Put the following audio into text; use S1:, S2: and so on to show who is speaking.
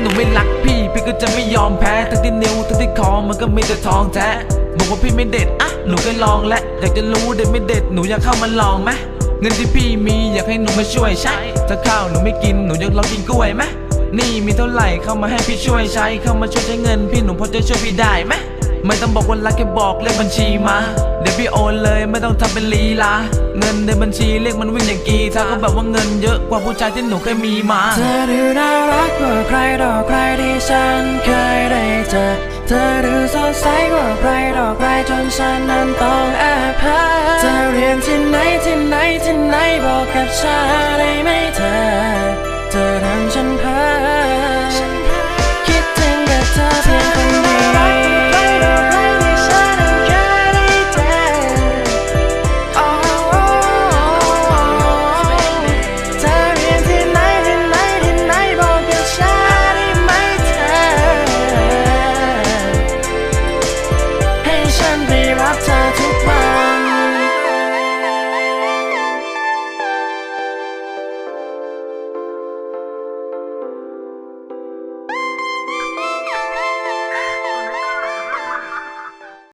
S1: หนูไม่รักพี่ พี่ก็จะไม่ยอมแพ้ ทั้งที่นิ้วทั้งที่คอมันก็มีแต่ทองแท้บอกว่าพี่ไม่เด็ดอะหนูก็ลองและอยากจะรู้เด็ดไม่เด็ดหนูอยากเข้ามาลองไหมเงินที่พี่มีอยากให้หนูมาช่วยใช้ถ้าข้าวหนูไม่กินหนูอยากลองกินกล้วยไหมนี่มีเท่าไหร่เข้ามาให้พี่ช่วยใช้เข้ามาช่วยใช้เงินพี่หนูพอจะช่วยพี่ได้ไหมไม่ต้องบอกวัรักแค่บอกเลขบัญชีมา เดี๋ยวพี่โอนเลยไม่ต้องทำเป็นลีลา เงินในบัญชีเลขมันวิ่งอย่างกีถ้าก็แบบว่าเงินเยอะกว่าผู้ชายที่หนูเคยมีมา เธ
S2: อดูน่ารัก ใครดอกใครที่ฉันเคยได้เจอ เธอดูสดใสกว่าใครดอกใครจนฉันนั้นต้องแอบหาเธอเรียนที่ไหนที่ไหนที่ไหนบอกกับฉัน